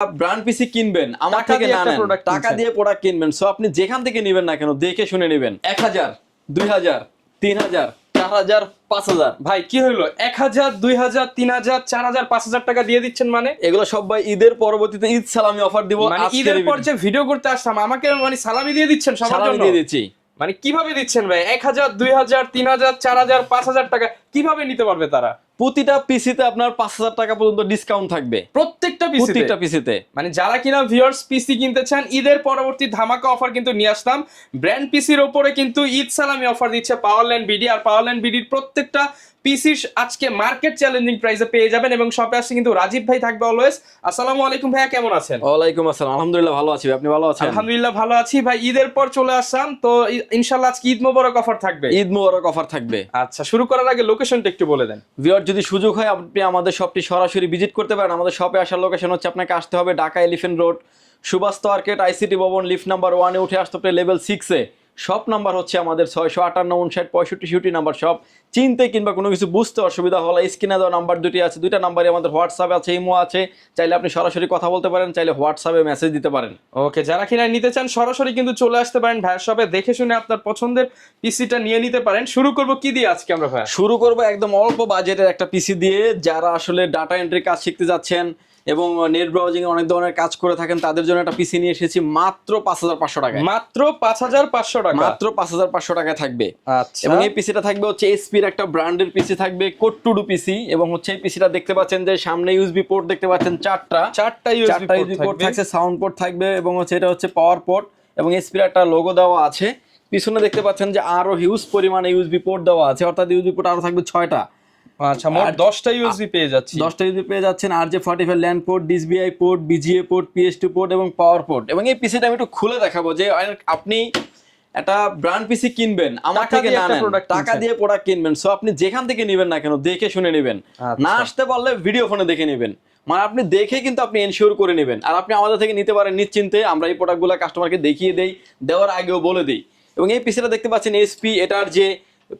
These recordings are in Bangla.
ব্র্যান্ড পিসি কিনবেন আমার থেকে না নেন টাকা দিয়ে প্রোডাক্ট কিনবেন। সো আপনি যেখান থেকে নেবেন না কেন দেখে শুনে নেবেন। এক হাজার দুই হাজার তিন হাজার চার হাজার পাঁচ হাজার। ভাই কি হইল? এক হাজার দুই হাজার তিন হাজার চার হাজার পাঁচ হাজার টাকা দিয়ে দিচ্ছেন মানে? এগুলো সব ভাই ঈদের পরবর্তীতে ঈদ সালামি অফার দিব মানে ঈদের পর যে ভিডিও করতে আসলাম আমাকে মানে সালামি দিয়ে দিচ্ছেন সবার সালামি জন্য? দিয়ে দিচ্ছি। মানে কীভাবে দিচ্ছেন ভাই? এক হাজার দুই হাজার তিন হাজার চার হাজার পাঁচ হাজার টাকা কীভাবে নিতে পারবে তারা? প্রতিটা পিসিতে আপনার পাঁচ হাজার টাকা পর্যন্ত ডিসকাউন্ট থাকবে। প্রত্যেকটা প্রত্যেকটা পিসিতে। মানে যারা কিনা ভিউয়ার্স পিসি কিনতে চান ঈদের পরবর্তী ধামাকা অফার কিন্তু নিয়ে আসতাম ব্র্যান্ড পিসির ওপরে কিন্তু ঈদ সালামি অফার দিচ্ছে পাওয়ার ল্যান্ড বিডি আর পাওয়ার ল্যান্ড বিডির প্রত্যেকটা পিসি আজকে মার্কেট চ্যালেঞ্জিং প্রাইসে পেয়ে যাবেন এবং শপে আসছে কিন্তু রাজীব ভাই থাকবে অলওয়েজ আসসালামু আলাইকুম ভাইয়া কেমন আছেন? ওয়ালাইকুম আসসালাম। আলহামদুলিল্লাহ ভালো আছি আপনি ভালো আছেন? আলহামদুলিল্লাহ ভালো আছি ভাই ঈদের পর চলে আসলাম তো ই- ইনশাল্লাহ আজকে ঈদ মোবারক অফার থাকবে। ঈদ মুবারক অফার থাকবে। আচ্ছা শুরু করার আগে লোকেশনটা একটু বলে দেন। ভিওর যদি সুযোগ হয় আপনি আমাদের শপটি সরাসরি ভিজিট করতে পারেন। আমাদের শপে আসার লোকেশন হচ্ছে আপনাকে আসতে হবে Dhaka elephant road Subhash market ICT ভবন লিফট নাম্বার ওয়ানে উঠে আসতে হবে লেভেল সিক্সে শপ নাম্বার হচ্ছে আমাদের ছয়শো আটান্ন উনষাট পঁয়ষট্টি ষুটি নাম্বার শপ। চিনতে কিংবা কোনো কিছু বুঝতে অসুবিধা হলে স্ক্রিনে দেওয়া নাম্বার দুটি আছে দুইটা নাম্বারে আমাদের হোয়াটসঅ্যাপ আছে ইমো আছে। চাইলে আপনি সরাসরি কথা বলতে পারেন চাইলে হোয়াটসঅ্যাপে মেসেজ দিতে পারেন। ওকে যারা কিনা নিতে চান সরাসরি কিন্তু চলে আসতে পারেন ভাইয়ের শপে। দেখে শুনে আপনার পছন্দের পিসিটা নিয়ে নিতে পারেন। শুরু করব কি দিয়ে আজকে আমরা ভাইয়া? শুরু করব একদম অল্প বাজেটের একটা পিসি দিয়ে। যারা আসলে ডাটা এন্ট্রি কাজ শিখতে যাচ্ছেন এবং নেট ব্রাউজিং অনেক ধরনের কাজ করে থাকেন তাদের জন্য একটা পিসি নিয়ে এসেছি মাত্র পাঁচ হাজার পাঁচশো টাকায়। মাত্র পাঁচ হাজার পাঁচশো টাকা। মাত্র পাঁচ হাজার পাঁচশো টাকায় থাকবে। আচ্ছা। এবং এই পিসিটা থাকবে হচ্ছে এসপির একটা ব্র্যান্ডের পিসি থাকবে কোট্টুডু পিসি এবং হচ্ছে এই পিসিটা দেখতে পাচ্ছেন যে সামনে ইউএসবি পোর্ট দেখতে পাচ্ছেন চারটা। চারটা ইউএসবি পোর্ট থাকছে সাউন্ড পোর্ট থাকবে এবং হচ্ছে এটা হচ্ছে পাওয়ার পোর্ট এবং এসপির একটা লোগো দেওয়া আছে। পিছনে দেখতে পাচ্ছেন যে আরও হিউজ পরিমাণে ইউএসবি পোর্ট দেওয়া আছে অর্থাৎ ইউএসবি পোর্ট আরও থাকবে ছয়টা। আচ্ছা মোট আর- দশটা ইউএসবি পেয়ে যাচ্ছি। দশটা ইউজি পেয়ে যাচ্ছেন আর যে forty five LAN port ডিসবিআই port VGA port PS two port এবং পাওয়ার পোর্ট এবং এই পিসিটা আমি একটু খুলে দেখাবো যে আপনি একটা ব্র্যান্ড পিসি কিনবেন আমার থেকে না নেন টাকা দিয়ে প্রোডাক্ট কিনবেন। সো আপনি যেখান থেকে নেবেন না কেন দেখে শুনে নেবেন। আচ্ছা। না আসতে পারলে ভিডিও ফোনে দেখে নেবেন। মানে আপনি দেখে কিন্তু আপনি এনশিওর করে নেবেন। আর আপনি আমাদের থেকে নিতে পারেন নিশ্চিন্তে আমরা এই প্রোডাক্টগুলো কাস্টমারকে দেখিয়ে দেই দেওয়ার আগেও বলে দিই। এবং এই পিসিটা দেখতে পাচ্ছেন এসপি এটার যে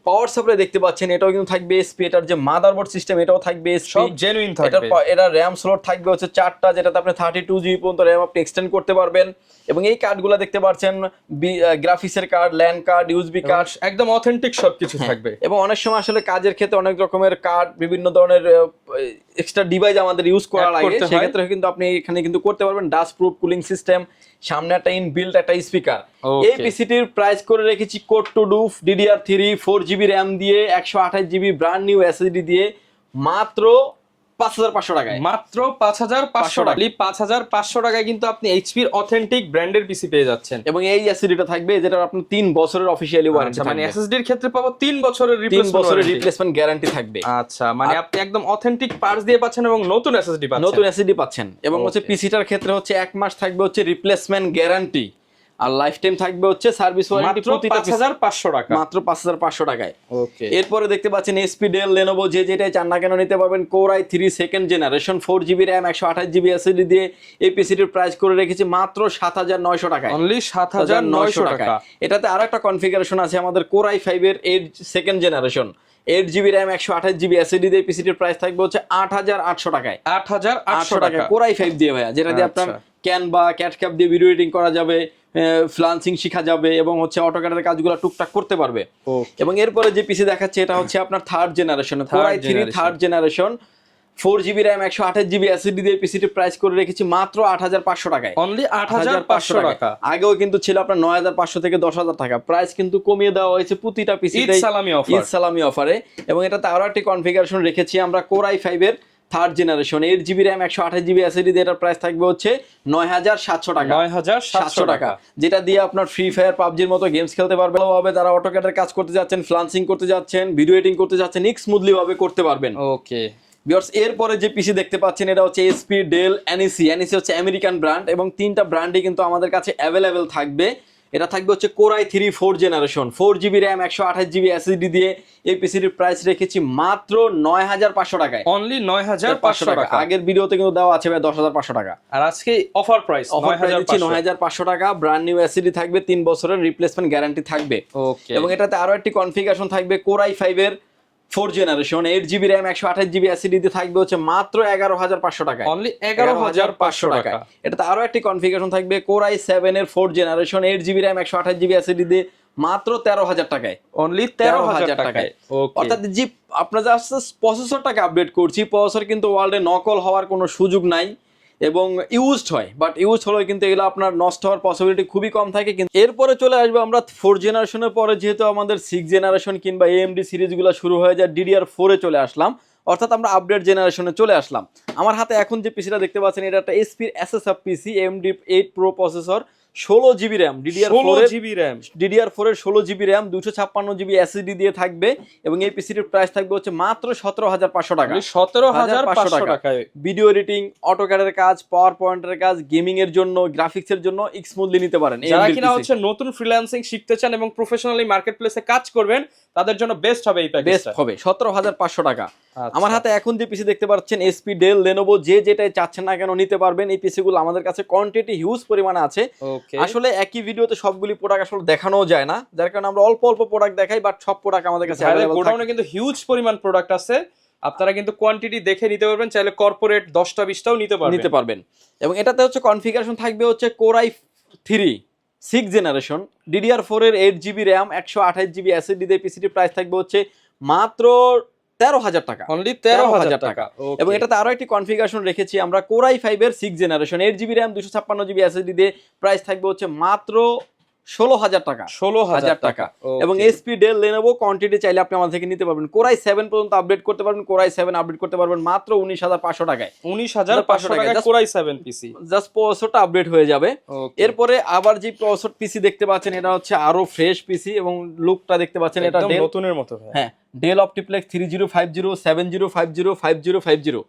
পাওয়ার সাপ্লাই দেখতে পাচ্ছেন এটাও কিন্তু থাকবে এসপি এটার যে মাদারবোর্ড সিস্টেম এটাও থাকবে সব জেনুইন থাকবে। এটার র্যাম স্লট থাকবে হচ্ছে চারটা যেটাতে আপনি থার্টি টু জিবি পর্যন্ত র্যাম আপনি এক্সটেন্ড করতে পারবেন। এবং এই কার্ডগুলো দেখতে পাচ্ছেন গ্রাফিক্সের card LAN card USB card একদম অথেন্টিক সবকিছু হ্যাঁ। থাকবে। এবং অনেক সময় আসলে কাজের ক্ষেত্রে অনেক রকমের কার্ড বিভিন্ন ধরনের এক্সট্রা ডিভাইস আমাদের ইউজ করা লাগে সেক্ষেত্রে কিন্তু আপনি এখানে কিন্তু করতে পারবেন। ডাস্ট প্রুফ কুলিং সিস্টেম সামনে একটা ইনবিল্ট একটা স্পিকার. এই পিসিটির প্রাইস করে রেখেছি core two duo DDR three four GB RAM দিয়ে একশো আঠাশ জিবি ব্রান্ড নিউ এসএসডি দিয়ে মাত্র পাঁচ হাজার পাঁচশো টাকায়। মাত্র পাঁচ হাজার পাঁচশো টাকা। পাঁচ হাজার পাঁচশো টাকায় কিন্তু আপনি এইচপির অথেন্টিক ব্র্যান্ডের পিসি পেয়ে যাচ্ছেন। এবং এই এসএসডিটা থাকবে যেটা আপনার তিন বছরের অফিসিয়ালি ওয়ারেন্টি আচ্ছা, মানে থাকবে। এসএসডির ক্ষেত্রে পাবো তিন বছরের বছরের রিপ্লেসমেন্ট গ্যারান্টি থাকবে। আচ্ছা মানে আপনি একদম অথেন্টিক পার্টস দিয়ে পাচ্ছেন এবং নতুন এসএসডি পাচ্ছেন। নতুন এসএসডি পাচ্ছেন। এবং হচ্ছে. পিসিটার ক্ষেত্রে হচ্ছে এক মাস থাকবে হচ্ছে রিপ্লেসমেন্ট গ্যারান্টি আর লাইফ টাইম থাকবে হচ্ছে সার্ভিস ওয়ারেন্টি হাজার পাঁচশো টাকা। মাত্র পাঁচ হাজার পাঁচশো টাকায়। ওকে। এরপরে দেখতে পাচ্ছেন এসপি ডেল লেনোভো যে যেটাই চান না কেন নিতে পারবেন core i three second generation four GB RAM একশো আঠাশ জিবি এসএসডি দিয়ে এই পিসিটির প্রাইস করে রেখেছি মাত্র সাত হাজার নয়শো টাকায়। অনলি সাত হাজার নয়শো টাকা। এটাতে আর একটা কনফিগারেশন আছে আমাদের কোর আই ফাইভ এর eight second generation eight GB RAM একশো আঠাশ জিবি এসএসডি দিয়ে পিসিটির প্রাইস থাকবে হচ্ছে আট হাজার আটশো টাকায়। আট হাজার আটশো টাকা টাকা। কোর আই ফাইভ দিয়ে ভাইয়া যেটা দিয়ে আপনার আচ্ছা। ক্যানভা ক্যাটক্যাপ দিয়ে ভিডিও এডিটিং করা যাবে। ফ্লান্সিং শেখা যাবে এবং হচ্ছে অটোক্যাডের কাজগুলো টুকটাক করতে পারবে। এবং এরপরে যে পিসি দেখাচ্ছে এটা হচ্ছে আপনার third generation three third generation four GB RAM একশো আঠাশ জিবি এসএসডি দিয়ে পিসিটির প্রাইস করে রেখেছি মাত্র আট হাজার পাঁচশো টাকায়। অনলি আট হাজার পাঁচশো টাকা। আগেও কিন্তু ছিল আপনার নয় হাজার পাঁচশো থেকে দশ হাজার টাকা। প্রাইস কিন্তু কমিয়ে দেওয়া হয়েছে প্রতিটা পিসি সালামি অফার সালামি অফারে এবং এটাতে আরও একটি কনফিগারেশন রেখেছি আমরা কোর আই ফাইভের third generation eight GB RAM একশো আঠাশ জিবি এসএসডি দিয়ে এটার প্রাইস থাকবে হচ্ছে নয় হাজার সাতশো টাকা। নয় হাজার সাতশো টাকা। যেটা দিয়ে আপনার ফ্রি ফায়ার পাবজির মতো গেমস খেলতে পারবেন ভাবে যারা অটোক্যাডের কাজ করতে যাচ্ছেন ফ্লান্সিং করতে যাচ্ছেন ভিডিও এডিটিং করতে যাচ্ছেন ইক স্মুথলি ভাবে করতে পারবেন। ওকে বিয়ার্স এরপরে যে পিসি দেখতে পাচ্ছেন এটা হচ্ছে এসপি ডেল এনইসি এনইসি হচ্ছে আমেরিকান ব্র্যান্ড এবং তিনটা ব্র্যান্ডই কিন্তু আমাদের কাছে অ্যাভেলেবেল থাকবে। এটা থাকবে হচ্ছে core i three four generation. Four GB RAM একশো আঠাশ জিবি এসএসডি দিয়ে এই পিসিটির প্রাইস রেখেছি মাত্র নয় হাজার পাঁচশো টাকায়। অনলি নয় হাজার পাঁচশো টাকা। আগের ভিডিওতে কিন্তু দেওয়া আছে ভাই দশ হাজার পাঁচশো টাকা। আর আজকে অফার প্রাইস অফার নয় হাজার দিচ্ছি নয় হাজার পাঁচশো টাকা। ব্র্যান্ড নিউ এসএসডি থাকবে তিন বছরের রিপ্লেসমেন্ট গ্যারান্টি থাকবে। ওকে এবং এটাতে আরও একটি কনফিগারেশন থাকবে কোরাই ফাইভের four generation eight GB RAM একশো আঠাশ জিবি অ্যাসিডিতে থাকবে হচ্ছে মাত্র এগারো হাজার পাঁচশো টাকা অনলি এগারো হাজার পাঁচশো টাকা এটাতে আরও একটি কনফিগারেশন থাকবে কোরাই সেভেন এর four generation eight GB RAM একশো আঠাশ জিবি অ্যাসিডি দিয়ে মাত্র তেরো হাজার টাকায়। অনলি তেরো হাজার টাকায়। অর্থাৎ যে আপনার প্রসেসরটাকে আপডেট করছি প্রসেসর কিন্তু ওয়ার্ল্ডে নকল হওয়ার কোনো সুযোগ নাই। এবং ইউজড হয় বাট ইউজ হলেও কিন্তু এগুলো আপনার নষ্ট হওয়ার পসিবিলিটি খুবই কম থাকে, কিন্তু এরপরে চলে আসবে আমরা ফোর জেনারেশনের পরে যেহেতু আমাদের সিক্স জেনারেশন কিংবা এএমডি সিরিজগুলো শুরু হয়ে যায় ডিডিআর ফোরে চলে আসলাম, অর্থাৎ আমরা আপডেট জেনারেশনে চলে আসলাম। আমার হাতে এখন যে পিসিটা দেখতে পাচ্ছেন, এটা একটা এসপির SSF PC AMD eight pro processor ষোলো জিবি র্যাম ডিডিআর ষোলো four GB RAM. DDR four এর ষোলো জিবি র্যাম দুশো ছাপ্পান্ন জিবি এসএসডি দিয়ে থাকবে এবং এই পিসিটির প্রাইস থাকবে হচ্ছে মাত্র সতেরো হাজার পাঁচশো টাকা। সতেরো হাজার পাঁচশো টাকা। ভিডিও এডিটিং অটোক্যাডের কাজ পাওয়ার পয়েন্টের কাজ গেমিং এর জন্য গ্রাফিক্স এর জন্য স্মুথলি নিতে পারেন যারা কিনা হচ্ছে নতুন ফ্রিল্যান্সিং শিখতে চান এবং প্রফেশনালি মার্কেট প্লেসে কাজ করবেন তাদের জন্য বেস্ট হবে এই বেস্ট হবে সতেরো হাজার পাঁচশো টাকা। আচ্ছা। আমার হাতে এখন যে পিসি দেখতে পাচ্ছেন এসপি ডেল লেনোভো যে যেটাই চাচ্ছেন না কেন নিতে পারবেন। এই পিসিগুলো আমাদের কাছে কোয়ান্টিটি হিউজ পরিমাণে আছে। আসলে একই ভিডিওতে সবগুলি প্রোডাক্ট আসলে দেখানো যায় না যার কারণে আমরা অল্প অল্প প্রোডাক্ট দেখাই বাট সব প্রোডাক্ট আমাদের কাছে। গোডাউনে কিন্তু হিউজ পরিমাণ প্রোডাক্ট আছে। আপনারা কিন্তু কোয়ান্টিটি দেখে নিতে পারবেন চাইলে কর্পোরেট দশটা বিশটাও নিতে পারবেন। নিতে পারবেন। এবং এটাতে হচ্ছে কনফিগারেশন থাকবে হচ্ছে core i three six generation DDR four এর এইট জিবি র্যাম একশো আঠাশ জিবি অ্যাসিড দিয়ে পিসিটির প্রাইস থাকবে হচ্ছে মাত্র তেরো হাজার টাকা। অনলি তেরো হাজার টাকা। এবং এটাতে আরও একটি কনফিগারেশন রেখেছি আমরা কোরাই ফাইভ এর six generation eight GB RAM দুশো ছাপ্পান্ন জিবি এসএসডি দিয়ে প্রাইস থাকবে হচ্ছে মাত্র ষোলো হাজার টাকা। ষোলো হাজার টাকা। এবং এসপি ডেল লেনোভো কোয়ান্টিটি চাইলে আপনি আমাদের থেকে নিতে পারবেন। কোরাই সেভেন পর্যন্ত আপডেট করতে পারবেন কোরাই সেভেন আপডেট করতে পারবেন মাত্র উনিশ হাজার পাঁচশো টাকায়। উনিশ হাজার পাঁচশো 500 টাকা, core i seven PC just প্রসেসরটা update হয়ে যাবে। এরপরে আবার যে প্রসেসর পিসি দেখতে পাচ্ছেন এটা হচ্ছে আরও ফ্রেশ পিসি এবং লুকটা দেখতে পাচ্ছেন এটা নতুনের মতো হ্যাঁ Dell OptiPlex three zero five zero seven zero five zero five zero five zero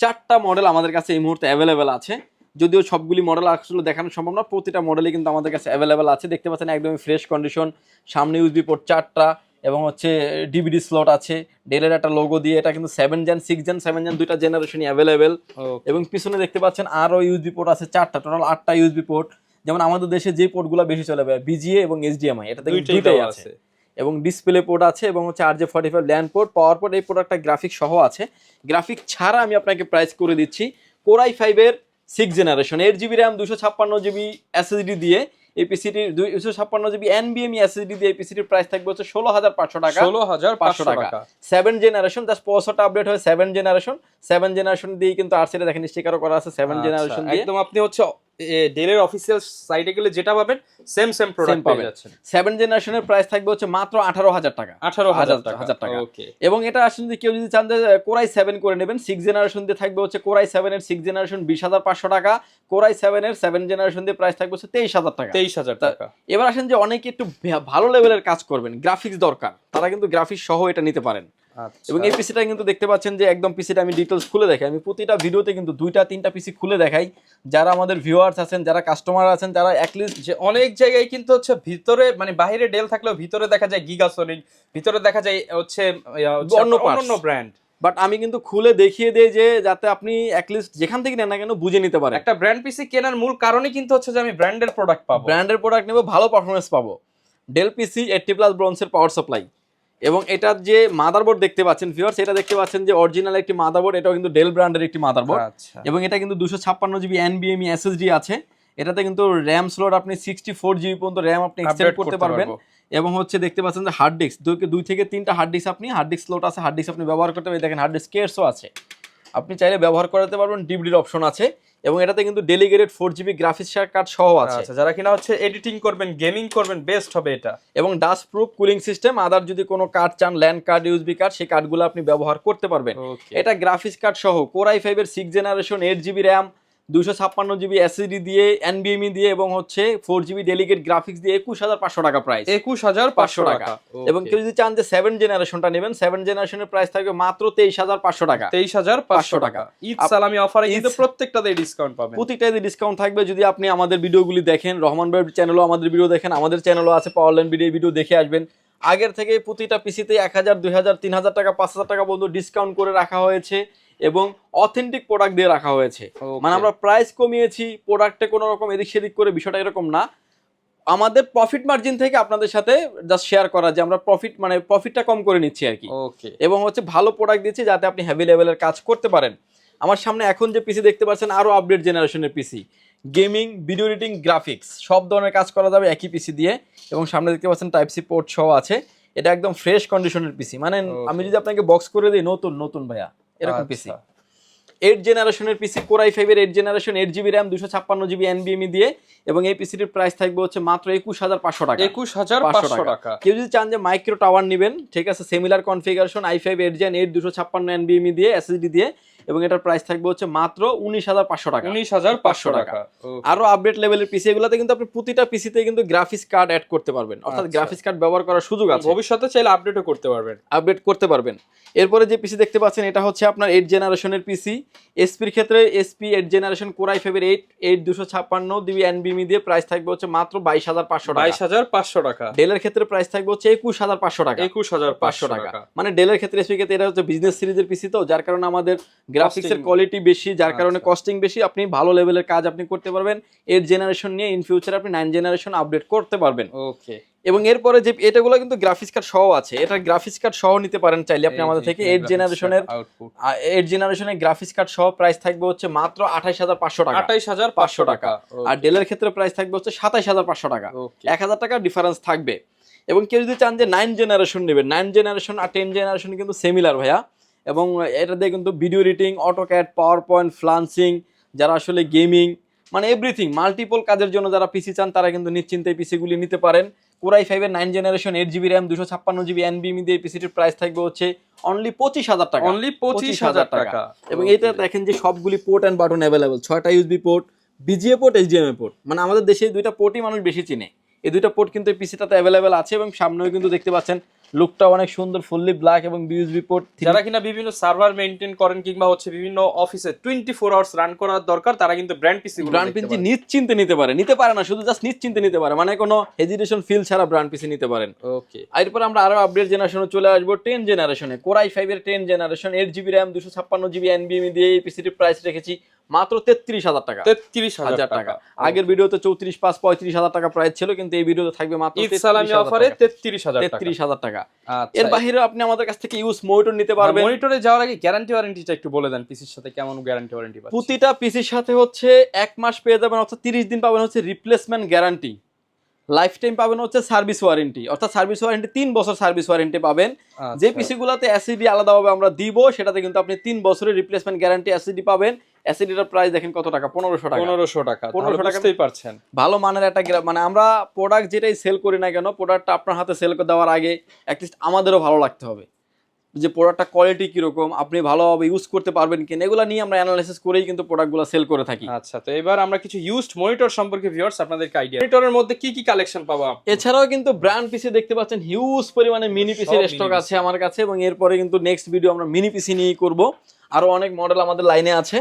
চারটা মডেল আমাদের কাছে এই মুহূর্তে অ্যাভেলেবেল আছে। যদিও সবগুলি মডেল আসলে দেখানো সম্ভব না প্রতিটা মডেলই কিন্তু আমাদের কাছে অ্যাভেলেবেল আছে। দেখতে পাচ্ছেন একদমই ফ্রেশ কন্ডিশন সামনে ইউজবি পোর্ট চারটা এবং হচ্ছে ডিভিডি স্লট আছে। ডেলের একটা লোগো দিয়ে এটা কিন্তু seven gen six gen seven gen দুইটা জেনারেশনই অ্যাভেলেবেল এবং পিছনে দেখতে পাচ্ছেন আরও ইউএসবি পোর্ট আছে চারটা টোটাল আটটা ইউএসবি পোর্ট যেমন আমাদের দেশে যে পোর্টগুলো বেশি চলে বিজিএ এবং এইচডিএমআই কিন্তু দুইটাই আছে। এবং ডিসপ্লে পোর্ট আছে এবং হচ্ছে R J forty five LAN port power port এই প্রোডাক্টটা গ্রাফিক সহ আছে। গ্রাফিক ছাড়া আমি আপনাকে প্রাইস করে দিচ্ছি। কোরাই ফাইভের six generation eight GB RAM দুশো ছাপ্পান্ন জিবি এসএসডি দিয়ে এই পিসিটির দুশো ছাপ্পান্ন জিবি এনবিএমই এসএসডি দিয়ে এই পিসিটির প্রাইস থাকবে হচ্ছে ষোলো হাজার পাঁচশো টাকা। ষোলো হাজার পাঁচশো টাকা। সেভেন জেনারেশন জাস্ট প্রসেসরটা আপডেট হয় সেভেন জেনারেশন সেভেন জেনারেশন দিয়ে কিন্তু আর সেটা দেখেন স্টিকারও করা আছে। সেভেন আচ্ছা, জেনারেশন দিয়ে। একদম আপনি হচ্ছে ডেলের অফিসিয়াল সাইটে গেলে যেটা পাবেন সেম সেম প্রোডাক্ট পাবেন। সেভেন জেনারেশনের প্রাইস থাকবে হচ্ছে মাত্র আঠারো হাজার টাকা। আঠারো হাজার হাজার- টাকা। ওকে এবং এটা আসলে যদি কেউ যদি চান যে কোরাই সেভেন করে নেবেন সিক্স জেনারেশন দিয়ে থাকবে হচ্ছে কোরাই সেভেনের সিক্স জেনারেশন বিশ হাজার পাঁচশো টাকা কোরাই সেভেনের সেভেন জেনারেশন দিয়ে প্রাইস থাকবে হচ্ছে তেইশ হাজার টাকা। তেইশ হাজার টাকা। এবার আসেন যে অনেকে একটু ভালো লেভেলের কাজ করবেন। গ্রাফিক্স দরকার। তারা কিন্তু গ্রাফিক্স সহ এটা নিতে পারেন। এবং এই পিসিটা কিন্তু দেখতে পাচ্ছেন যে একদম পিসিটা আমি ডিটেলস খুলে দেখাই। আমি প্রতিটা ভিডিওতে কিন্তু দুইটা তিনটা পিসি খুলে দেখাই। যারা আমাদের ভিউয়ার্স আছেন যারা কাস্টমার আছেন যারা অ্যাটলিস্ট যে অনেক জায়গায় কিন্তু হচ্ছে ভিতরে মানে বাইরে ডেল থাকলেও ভিতরে দেখা যায় গিগাসোনিক ভিতরে দেখা যায় হচ্ছে অন্য অন্য ব্র্যান্ড বাট আমি কিন্তু খুলে দেখিয়ে দেই যে যাতে আপনি অ্যাটলিস্ট যেখান থেকে নেন না কেন বুঝে নিতে পারেন। একটা ব্র্যান্ড পিসি কেনার মূল কারণই কিন্তু হচ্ছে যে আমি ব্র্যান্ডের প্রোডাক্ট পাবো। ব্র্যান্ডের প্রোডাক্ট নেব ভালো পারফরমেন্স পাবো। ডেল পিসি এইটটি প্লাস ব্রন্সের পাওয়ার সাপ্লাই এবং এটার যে মাদারবোর্ড দেখতে পাচ্ছেন ভিউয়ার্স এটা দেখতে পাচ্ছেন যে অরিজিনাল একটি মাদারবোর্ড এটাও কিন্তু ডেল ব্র্যান্ডের একটি মাদারবোর্ড আচ্ছা। এবং এটা কিন্তু দুশো ছাপ্পান্ন জিবি এনবিএমই এসএসডি আছে। এটাতে কিন্তু র্যাম স্লট আপনি সিক্সটি ফোর জিবি পর্যন্ত র্যাম আপনি এক্সটেন্ড করতে পারবেন এবং হচ্ছে দেখতে পাচ্ছেন যে হার্ড ডিস্ক দুই থেকে তিনটা হার্ড ডিস্ক আপনি হার্ড ডিস্ক স্লট আছে হার্ড ডিস্ক আপনি ব্যবহার করতে পারবেন। দেখেন হার্ড ডিস্ক কেয়ারসও আছে। আপনি চাইলে ব্যবহার করাতে পারবেন ডিভিডির অপশন আছে। এবং এটাতে কিন্তু dedicated four GB graphics card সহ আছে। আচ্ছা যারা কিনা হচ্ছে এডিটিং করবেন গেমিং করবেন বেস্ট হবে এটা। এবং dust proof cooling system other যদি কোনো কার্ড চান ল্যান্ড কার্ড ইউজবি কার্ড সেই কার্ডগুলো আপনি ব্যবহার করতে পারবেন। এটা গ্রাফিক্স কার্ড সহ কোরাই ফাইভের six generation eight GB RAM দুশো ছাপ্পান্ন জিবি এসএসডি দিয়ে এনবিএমই দিয়ে এবং হচ্ছে ফোর জিবি ডেলিগেট গ্রাফিক্স দিয়ে একুশ হাজার পাঁচশো টাকা প্রাইস একুশ হাজার পাঁচশো টাকা। এবং কেউ যদি চান যে সেভেন জেনারেশনটা নেবেন সেভেন জেনারেশনের প্রাইস থাকবে মাত্র তেইশ হাজার পাঁচশো টাকা। তেইশ হাজার পাঁচশো টাকা। ঈদ সালামি অফারে কিন্তু প্রত্যেকটাতে ডিসকাউন্ট পাবেন। প্রতিটাতে ডিসকাউন্ট থাকবে। যদি আপনি আমাদের ভিডিওগুলি দেখেন রহমান ভাইয়ের চ্যানেলও আমাদের ভিডিও দেখেন আমাদের চ্যানেলও আছে পাওয়ারল্যান্ড ভিডিও ভিডিও দেখে আসবেন। আগের থেকে প্রতিটা পিসিতে এক হাজার দুই হাজার তিন হাজার টাকা পাঁচ হাজার টাকা পর্যন্ত ডিসকাউন্ট করে রাখা হয়েছে। এবং অথেন্টিক প্রোডাক্ট দিয়ে রাখা হয়েছে। মানে আমরা প্রাইস কমিয়েছি প্রোডাক্টে কোনো রকম এদিক সেদিক করে বিষয়টা এরকম না। আমাদের প্রফিট মার্জিন থেকে আপনাদের সাথে জাস্ট শেয়ার করা যে আমরা প্রফিট মানে প্রফিটটা কম করে নিচ্ছি আর কি। ওকে এবং হচ্ছে ভালো প্রোডাক্ট দিচ্ছি যাতে আপনি হ্যাভি লেভেলের কাজ করতে পারেন। আমার সামনে এখন যে পিসি দেখতে পাচ্ছেন আরও আপডেট জেনারেশনের PC gaming video editing graphics সব ধরনের কাজ করা যাবে একই পিসি দিয়ে। এবং সামনে দেখতে পাচ্ছেন টাইপ সি পোর্ট সহ আছে। এটা একদম ফ্রেশ কন্ডিশনের পিসি মানে আমি যদি আপনাকে বক্স করে দিই নতুন নতুন ভাইয়া। এরকম পিসি। আচ্ছা। এইট জেনারেশনের পিসি কোরাই ফাইভের eight generation eight GB RAM দুশো ছাপ্পান্ন জিবি এনবিএমই দিয়ে এবং এই পিসিটির প্রাইস থাকবে হচ্ছে মাত্র একুশ হাজার পাঁচশো টাকা। একুশ হাজার পাঁচশো টাকা। কেউ যদি চান যে মাইক্রো টাওয়ার নেবেন ঠিক আছে similar configuration i five eight gen eight দুশো ছাপ্পান্ন এনবিএমই দিয়ে এসএসডি দিয়ে এবং এটার প্রাইস থাকবে হচ্ছে মাত্র উনিশ হাজার পাঁচশো টাকা। উনিশ হাজার পাঁচশো টাকা। আরও আপডেট লেভেলের পিসি এগুলোতে কিন্তু আপনি প্রতিটা পিসিতে কিন্তু গ্রাফিক্স কার্ড অ্যাড করতে পারবেন। অর্থাৎ আচ্ছা। গ্রাফিক্স কার্ড ব্যবহার করার সুযোগ আছে। ভবিষ্যতে চাইলে আপডেটও করতে পারবেন। আপডেট করতে পারবেন। এরপরে যে পিসি দেখতে পাচ্ছেন এটা হচ্ছে আপনার এইট জেনারেশনের পিসি এসপির ক্ষেত্রে SP eight generation core i ফাইভের এইট এইট দুশো ছাপ্পান্ন দিবি এনবিমি দিয়ে প্রাইস থাকবে হচ্ছে মাত্র বাইশ হাজার পাঁচশো টাকা। বাইশ হাজার পাঁচশো টাকা। ডেলের ক্ষেত্রে প্রাইস থাকবে হচ্ছে একুশ হাজার পাঁচশো টাকা। একুশ হাজার পাঁচশো টাকা। মানে ডেলের ক্ষেত্রে এসপি ক্ষেত্রে এটা হচ্ছে বিজনেস সিরিজের পিসি তো যার কারণে আমাদের গ্রাফিক্সের কোয়ালিটি বেশি যার কারণে আচ্ছা। কস্টিং বেশি আপনি ভালো লেভেলের কাজ আপনি করতে পারবেন। এর জেনারেশন নিয়ে ইন ফিউচার আপনি নাইন জেনারেশন আপডেট করতে পারবেন। ওকে এবং এরপরে যে এটাগুলো কিন্তু গ্রাফিক্স কার্ড সহ আছে এটা গ্রাফিক্স কার্ড সহ নিতে পারেন চাইলে আপনি আমাদের থেকে এইট জেনারেশনের এইট জেনারেশনের গ্রাফিক্স কার্ড সহ প্রাইস থাকবে হচ্ছে মাত্র আঠাইশ হাজার পাঁচশো টাকা। আঠাইশ হাজার পাঁচশো টাকা। আর ডেলের ক্ষেত্রে প্রাইস থাকবে হচ্ছে সাতাইশ হাজার পাঁচশো টাকা। এক হাজার টাকা ডিফারেন্স থাকবে। এবং কেউ যদি চান যে নাইন জেনারেশন নেবেন নাইন জেনারেশন আর টেন জেনারেশন কিন্তু সিমিলার ভাইয়া। এবং এটা দিয়ে কিন্তু video editing AutoCAD power point freelancing যারা আসলে গেমিং মানে এভরিথিং মাল্টিপল কাজের জন্য যারা পিসি চান তারা কিন্তু নিশ্চিন্তে পিসিগুলি নিতে পারেন। কোরাই ফাইভের nine generation eight GB RAM দুশো ছাপ্পান্ন জিবি এনবিএমি দিয়ে পিসিটির প্রাইস থাকবে হচ্ছে অনলি পঁচিশ হাজার টাকা। অনলি পঁচিশ হাজার টাকা। এবং এটা দেখেন যে সবগুলি পোর্ট অ্যান্ড বাটন অ্যাভেলেবল ছয়টা USB port VGA port HDMI port মানে আমাদের দেশে দুইটা পোর্টই মানুষ বেশি চিনে। এই দুইটা পোর্ট কিন্তু এই পিসিটাতে অ্যাভেলেবেল আছে এবং সামনেও কিন্তু দেখতে পাচ্ছেন লুকটা অনেক সুন্দর ফুললি ব্ল্যাক এবং ইউএসবি পোর্ট যারা কিনা বিভিন্ন সার্ভার মেনটেন করেন কিংবা হচ্ছে বিভিন্ন অফিসে টোয়েন্টি ফোর আওয়ার্স রান করার দরকার তারা কিন্তু ব্র্যান্ড পিসি ব্র্যান্ড পিসি নিশ্চিন্তে নিতে পারে। নিতে পারে না শুধু জাস্ট নিশ্চিন্তে নিতে পারে। মানে কোনো হেজিটেশন ফিল ছাড়া ব্র্যান্ড পিসি নিতে পারেন। ওকে এরপর আমরা আরও আপডেট জেনারেশনে চলে আসব। টেন জেনারেশনে কোরাই ফাইভের ten generation eight GB RAM দুশো ছাপ্পান্ন জিবি এনবিএমি দিয়ে এই পিসিটির প্রাইস রেখেছি মাত্র তেত্রিশ হাজার টাকা। তেত্রিশ হাজার টাকা। আগের ভিডিওতে চৌত্রিশ পাঁচ পঁয়ত্রিশ হাজার টাকা প্রাইস ছিল কিন্তু এই ভিডিওতে থাকবে মাত্র তেত্রিশ হাজার টাকা। টাকা আচ্ছা এর বাইরে আপনি আমাদের কাছ থেকে ইউজ মনিটর নিতে পারবেন। মনিটরে যাওয়ার আগে গ্যারান্টি ওয়ারেন্টিটা একটু বলে দেন পিসির সাথে কেমন গ্যারান্টি ওয়ারেন্টি প্রতিটা পিসির সাথে হচ্ছে এক মাস পেয়ে যাবেন অর্থাৎ তিরিশ দিন পাবেন হচ্ছে রিপ্লেসমেন্ট গ্যারান্টি লাইফ টাইম পাবেন হচ্ছে সার্ভিস ওয়ারেন্টি অর্থাৎ সার্ভিস ওয়ারেন্টি তিন বছর সার্ভিস ওয়ারেন্টি পাবেন। আচ্ছা। যে পিসি গুলাতে অ্যাসিডি আলাদাভাবে আমরা দিব সেটাতে কিন্তু আপনি তিন বছরের রিপ্লেসমেন্ট গ্যারান্টি অ্যাসিডি পাবেন। অ্যাসিডিটার প্রাইস দেখেন কত টাকা? পনেরোশো টাকা। পনেরোশো টাকা পনেরোশো টাকাতেই পারছেন। ভালো মানের একটা গ্রা- মানে আমরা প্রোডাক্ট যেটাই সেল করি না কেন প্রোডাক্টটা আপনার হাতে সেল দেওয়ার আগে অ্যাটলিস্ট আমাদেরও ভালো লাগতে হবে। যে প্রোডাক্টটা কোয়ালিটি কীরকম আপনি ভালোভাবে ইউজ করতে পারবেন কিনা এগুলো নিয়ে আমরা অ্যানালাইসিস করেই কিন্তু প্রোডাক্টগুলো সেল করে থাকি। আচ্ছা তো এবার আমরা কিছু ইউজড মনিটর সম্পর্কে ভিউয়ার্স আপনাদেরকে আইডিয়া মনিটরের মধ্যে কি কি কালেকশন পাবো এছাড়াও কিন্তু ব্র্যান্ড পিসি দেখতে পাচ্ছেন হিউজ পরিমাণে মিনি পিসির স্টক আছে আমার কাছে এবং এরপরে কিন্তু নেক্সট ভিডিও আমরা মিনি পিসি নিয়েই করব। আরও অনেক মডেল আমাদের লাইনে আছে।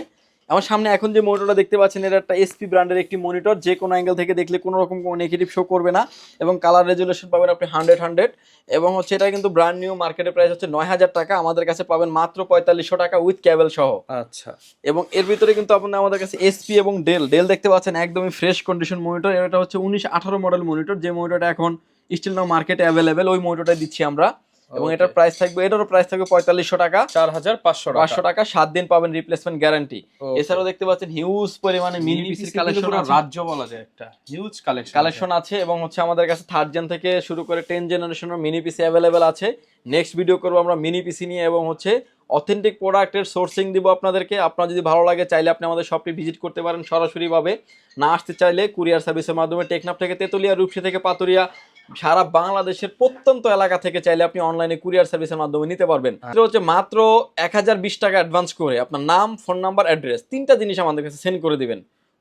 আমার সামনে এখন যে মনিটরটা দেখতে পাচ্ছেন এটা একটা এসপি ব্র্যান্ডের একটি মনিটর যে কোনো অ্যাঙ্গেল থেকে দেখলে কোনো রকম কোনো নেগেটিভ শো করবে না এবং কালার রেজুলেশন পাবেন আপনি হান্ড্রেড হান্ড্রেড এবং হচ্ছে এটা কিন্তু ব্র্যান্ড নিউ মার্কেটের প্রাইস হচ্ছে নয় হাজার টাকা আমাদের কাছে পাবেন মাত্র পঁয়তাল্লিশশো টাকা উইথ ক্যাবেল সহ। আচ্ছা। এবং এর ভিতরে কিন্তু আপনার আমাদের কাছে এসপি এবং ডেল ডেল দেখতে পাচ্ছেন একদমই ফ্রেশ কন্ডিশন মনিটর এটা হচ্ছে উনিশ আঠারো মডেল মনিটর যে মনিটরটা এখন স্টিল নাও মার্কেটে অ্যাভেলেবেল ওই মনিটরটাই দিচ্ছি আমরা। এবং এটার প্রাইস থাকবে এটারও প্রাইস থাকবে পঁয়তাল্লিশশো টাকা। চার হাজার পাঁচশো পাঁচশো টাকা সাত দিন পাবেন রিপ্লেসমেন্ট গ্যারান্টি এছাড়াও দেখতে পাচ্ছেন হিউজ পরিমাণে মিনি পিসির কালেকশন রাজ্য বলা যায় একটা। হিউজ কালেকশন কালেকশন আছে এবং হচ্ছে আমাদের কাছে থার্ড জেন থেকে শুরু করে টেন জেনারেশনের মিনি পিসি অ্যাভেলেবেল আছে। নেক্সট ভিডিও করব আমরা মিনি পিসি নিয়ে এবং হচ্ছে অথেন্টিক প্রোডাক্টের সোর্সিং দিব আপনাদেরকে। আপনার যদি ভালো লাগে চাইলে আপনি আমাদের শপটি ভিজিট করতে পারেন সরাসরিভাবে। না আসতে চাইলে কুরিয়ার সার্ভিসের মাধ্যমে টেকনাফ থেকে তেতুলিয়া রূপসী থেকে পাতুরিয়া সারা বাংলাদেশের প্রত্যন্ত এলাকা থেকে চাইলে আপনি অনলাইনে কুরিয়ার সার্ভিসের মাধ্যমে নিতে পারবেন। এটা হচ্ছে মাত্র এক হাজার বিশ টাকা অ্যাডভান্স করে আপনার নাম ফোন নাম্বার অ্যাড্রেস তিনটা জিনিস আমাদের কাছে সেন্ড করে দিবেন।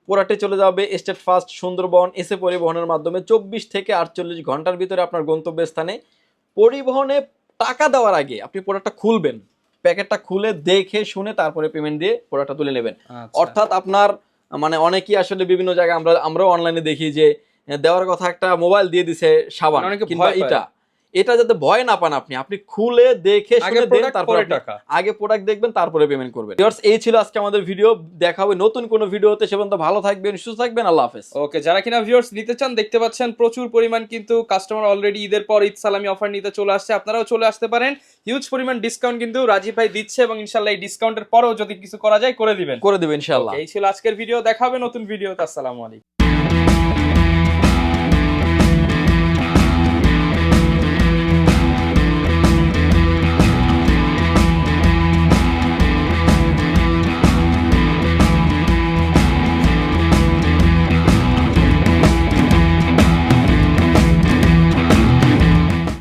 পোরাটে চলে যাবে স্টেট ফার্স্ট সুন্দরবন এসে পরিবহনের মাধ্যমে চব্বিশ থেকে আটচল্লিশ ঘণ্টার ভিতরে আপনার গন্তব্যের স্থানে পরিবহনে টাকা দেওয়ার আগে আপনি প্রোডাক্টটা খুলবেন। প্যাকেটটা খুলে দেখে শুনে তারপরে পেমেন্ট দিয়ে প্রোডাক্টটা তুলে নেবেন। আচ্ছা। অর্থাৎ আপনার মানে অনেকেই আসলে বিভিন্ন জায়গায় আমরা আমরাও অনলাইনে দেখি যে দেওয়ার কথা একটা মোবাইল দিয়ে দিছে সাবান কিংবা ইটা। এটা যাতে ভয় না পান আপনি আপনি খুলে দেখে শুনে দেন তারপর টাকা। আগে প্রোডাক্ট দেখবেন তারপরে পেমেন্ট করবেন। Viewers, এই ছিল আজকে আমাদের ভিডিও দেখা হবে নতুন কোনো ভিডিওতে সে পর্যন্ত ভালো থাকবেন সুস্থ থাকবেন আল্লাহ হাফেজ। ওকে যারা কিনা ভিউয়ার্স নিতে চান দেখতে পাচ্ছেন প্রচুর পরিমাণ কিন্তু কাস্টমার অলরেডি ঈদের পর ঈদ সালামি অফার নিতে চলে আসছে। আপনারাও চলে আসতে পারেন। হিউজ পরিমাণ ডিসকাউন্ট কিন্তু রাজীব ভাই দিচ্ছে এবং ইনশাল্লাহ এই ডিসকাউন্টের পরেও যদি কিছু করা যায় করে দিবেন। করে দেবেন ইনশাআল্লাহ। এই ছিল আজকের ভিডিও দেখাবে নতুন ভিডিওতে আসসালামু আলাইকুম।